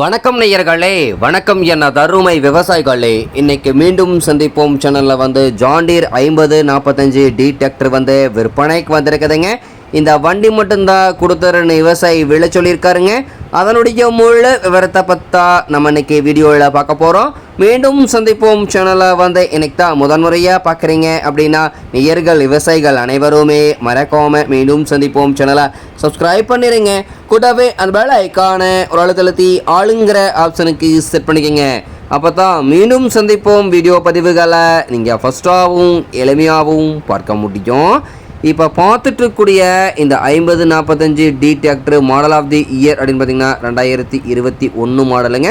வணக்கம் நேயர்களே வணக்கம் என்ன தருமை விவசாயிகளே. இன்னைக்கு மீண்டும் சந்திப்போம். சேனலில் வந்து ஜாண்டீர் ஐம்பது நாற்பத்தஞ்சு டி டிராக்டர் வந்து விற்பனைக்கு வந்திருக்குதுங்க. இந்த வண்டி மட்டும்தான் கொடுத்துருன்னு விவசாயி விழ சொல்லியிருக்காருங்க. அதனுடைய முழு விவரத்தை பற்றா நம்ம இன்னைக்கு வீடியோவில் பார்க்க போகிறோம் மீண்டும் சந்திப்போம் சேனலை வந்து இன்னைக்கு தான் முதன்முறையாக பார்க்குறீங்க அப்படின்னா நேயர்கள் விவசாயிகள் அனைவருமே மறக்காம மீண்டும் சந்திப்போம் சேனலை சப்ஸ்கிரைப் பண்ணிடுங்க கூட்டவே அந்த வேலை ஐக்கான ஒரு அழுத்தழுத்தி ஆளுங்கிற ஆப்ஷனுக்கு செட் பண்ணிக்கோங்க. அப்போ தான் மீண்டும் சந்திப்போம் வீடியோ பதிவுகளை நீங்கள் ஃபஸ்ட்டாகவும் எளிமையாகவும் பார்க்க முடியும். இப்போ பார்த்துட்டு இருக்கக்கூடிய இந்த ஐம்பது நாற்பத்தஞ்சு D tractor model of the year அப்படின்னு பார்த்தீங்கன்னா ரெண்டாயிரத்தி இருபத்தி ஒன்று மாடலுங்க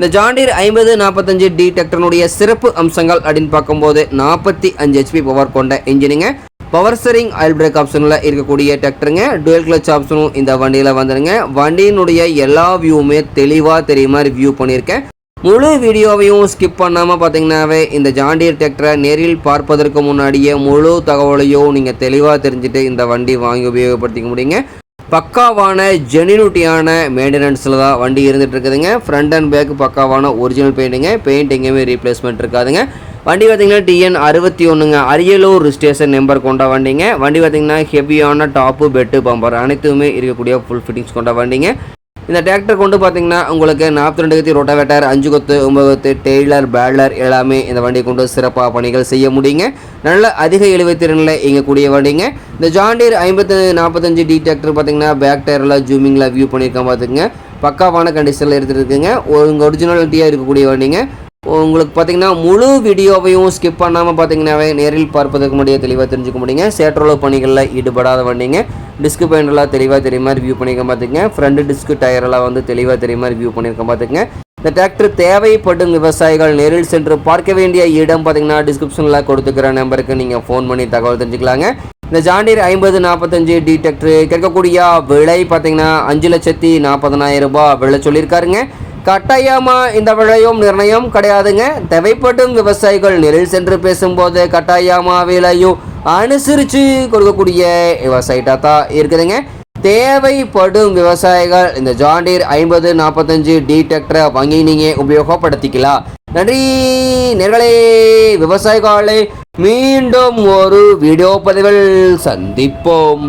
இந்த ஜாண்டீர் ஐம்பது நாற்பத்தஞ்சு டி டிராக்டருடைய சிறப்பு அம்சங்கள் அப்படின்னு பார்க்கும்போது நாற்பத்தி அஞ்சு ஹெச்பி பவர் கொண்ட இன்ஜினுங்க பவர் ஸ்டரிங் ஆயில் பிரேக் ஆப்ஷனில் இருக்கக்கூடிய டிராக்டருங்க டுவெல் கிளச் ஆப்ஷனும் இந்த வண்டியில் வந்துடுங்க வண்டியினுடைய எல்லா வியூவுமே தெளிவாக தெரிய மாதிரி வியூ பண்ணியிருக்கேன். முழு வீடியோவையும் ஸ்கிப் பண்ணாமல் பார்த்தீங்கன்னாவே இந்த ஜாண்டியர் டிராக்டரை நேரில் பார்ப்பதற்கு முன்னாடியே முழு தகவலையும் நீங்கள் தெளிவாக தெரிஞ்சுட்டு இந்த வண்டி வாங்கி உபயோகப்படுத்திக்க முடியுங்க. பக்காவான ஜெனினுட்டியான மெயின்டெனன்ஸில் தான் வண்டி இருந்துகிட்டு இருக்குதுங்க ஃப்ரண்ட் அண்ட் பேக் பக்காவான ஒரிஜினல் பெயிண்டிங்க பெயிண்ட் எங்கேயுமே ரீப்ளேஸ்மெண்ட் இருக்காதுங்க. வண்டி பார்த்தீங்கன்னா டிஎன் அறுபத்தி ஒன்றுங்க அரியலூர் ஸ்டேஷன் நம்பர் கொண்ட வண்டிங்க. வண்டி பார்த்தீங்கன்னா ஹெவியான டாப்பு பெட்டு பம்பர் அனைத்துமே இருக்கக்கூடிய ஃபுல் ஃபிட்டிங்ஸ் கொண்ட வண்டிங்க. இந்த டிராக்டர் கொண்டு பார்த்தீங்கன்னா உங்களுக்கு நாற்பத்தி ரெண்டு கத்தி ரொட்டாவேட்டர் அஞ்சு கொத்து ஒன்பது கொத்து டெய்லர் பேலர் எல்லாமே இந்த வண்டியை கொண்டு சிறப்பாக பணிகள் செய்ய முடியுங்க. நல்ல அதிக இழுவைத்திறனில் இயங்கக்கூடிய வண்டிங்க. இந்த ஜாண்டீர் ஐம்பத்தி நாற்பத்தஞ்சு டி டிராக்டர் பார்த்தீங்கன்னா பேக் டயரில் ஜூமிங்கில் வியூ பண்ணியிருக்கேன் பார்த்துங்க பக்காவான கண்டிஷனில் எடுத்துருக்குங்க உங்கள் ஒரிஜினாலிட்டியாக இருக்கக்கூடிய வண்டிங்க. உங்களுக்கு பார்த்தீங்கன்னா முழு வீடியோவையும் ஸ்கிப் பண்ணாமல் பார்த்தீங்கன்னாவே நேரில் பார்ப்பதற்கு முடிய தெளிவாக தெரிஞ்சுக்க முடியுங்க. சேற்றளவு பணிகளில் ஈடுபடாத வண்டிங்க. டிஸ்க் பேண்டெல்லாம் தெளிவாக தெரிய மாதிரி வியூ பண்ணியிருக்கேன் பார்த்துங்க ஃப்ரண்ட் டிஸ்க் டயரெல்லாம் வந்து தெளிவாக தெரிய மாதிரி வியூ பண்ணியிருக்க பார்த்துங்க இந்த டிராக்டர் தேவைப்படும் விவசாயிகள் நேரில் சென்று பார்க்க வேண்டிய இடம் பார்த்தீங்கன்னா டிஸ்கிரிப்ஷனில் கொடுத்துக்கிற நம்பருக்கு நீங்கள் ஃபோன் பண்ணி தகவல் தெரிஞ்சுக்கலாங்க. இந்த ஜாண்டியர் ஐம்பது நாற்பத்தஞ்சு டி டிராக்டர் கேட்கக்கூடிய விலை பார்த்தீங்கன்னா அஞ்சு லட்சத்தி நாற்பதனாயிரம் ரூபாய் விலை சொல்லியிருக்காருங்க. கட்டாயமாக இந்த விலையும் நிர்ணயம் கிடையாதுங்க. தேவைப்படும் விவசாயிகள் நேரில் சென்று பேசும்போது கட்டாயமாக விலையும் அனுசரித்து கொடுக்கக்கூடிய விவசாயிட்டா தான் இருக்குதுங்க. தேவைப்படும் விவசாயிகள் இந்த ஜாண்டீர் ஐம்பது நாற்பத்தஞ்சு டி டிராக்டரை வாங்கி நீங்கள் உபயோகப்படுத்திக்கலாம். நன்றி நேர்களே விவசாயிகளை மீண்டும் ஒரு வீடியோ பதிவில் சந்திப்போம்.